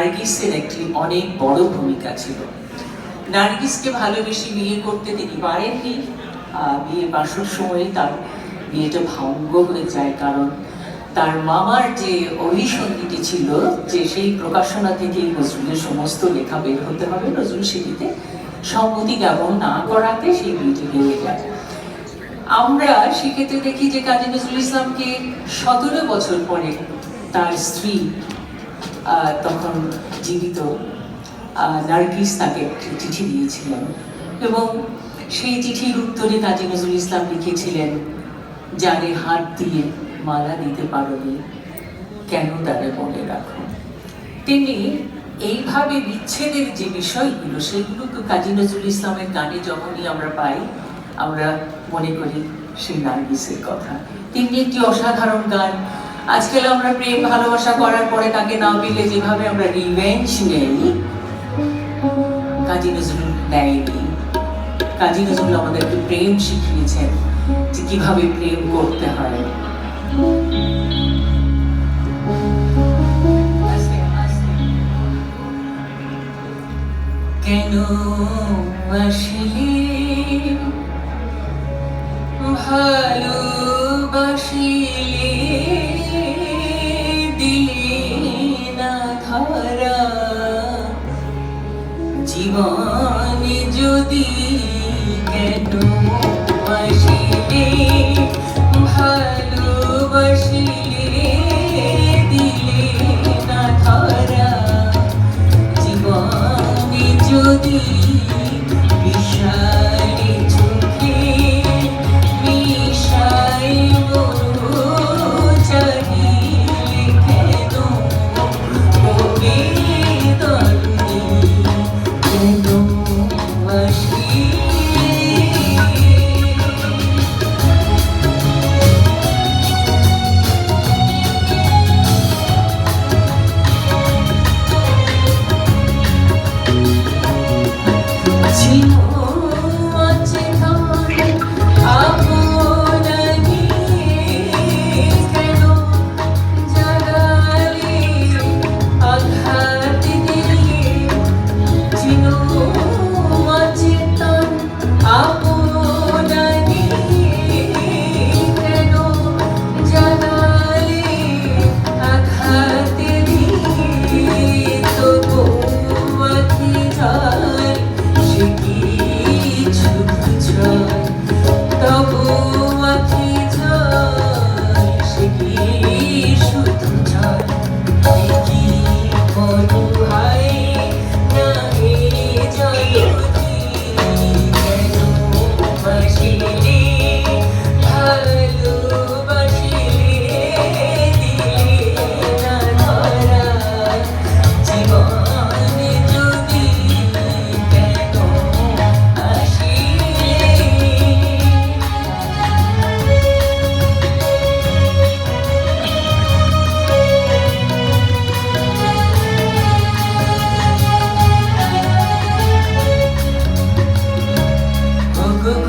নার্গিসের একটি অনেক বড় ভূমিকা ছিল। নার্গিসকে ভালোবেসে বিয়ে করতে তিনি পারেননি। বিয়ে বাসর সময়ে তার বিয়েটা ভঙ্গ হয়ে যায় কারণ তার মামার যে অভিসন্ধিটি ছিল, যে সেই প্রকাশনা থেকেই নজরুলের সমস্ত লেখা বের হতে হবে। নজরুল সেটিতে সম্মতি জ্ঞাপন না করাতে সেই বিয়েটি ভেঙে যায়। আমরা সেক্ষেত্রে দেখি যে কাজী নজরুল ইসলামকে সতেরো বছর পরে তার স্ত্রী তখন জীবিত নার্গিস তাকে একটি চিঠি দিয়েছিলেন। এবং সেই চিঠির উত্তরে কাজী নজরুল ইসলাম লিখেছিলেন, যারে হাত দিয়ে মালা দিতে পারোনি কেন তারে মনে রাখো? তিনি এইভাবে বিচ্ছেদের যে বিষয়গুলো, সেগুলো তো কাজী নজরুল ইসলামের গানে যখনই আমরা পাই, আমরা মনে করি সেই নার্গিসের কথা। তিনি একটি অসাধারণ গান আজকাল আমরা প্রেম, ভালোবাসা করার পরে তাকে না পেলে যেভাবে আমরা রিভেঞ্জ নেই। কাজী নজরুল নেয়নি কাজী নজরুল আমাদেরকে প্রেম শিখিয়েছেন যে কীভাবে প্রেম করতে হয়। কেন আসিলি? ভালোবাসিলে? জীবনে যদি কেন আসিলে ভালোবাসিলে দিলে না ধরা। জীবনে যদি বিষালে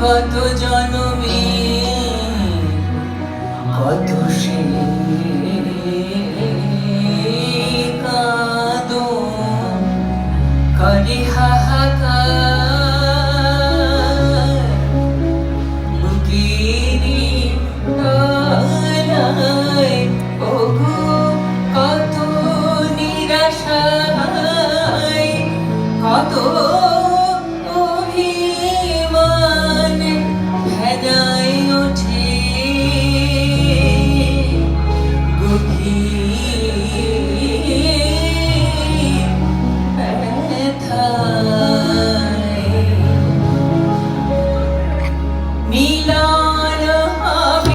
কত জনমে। কত সে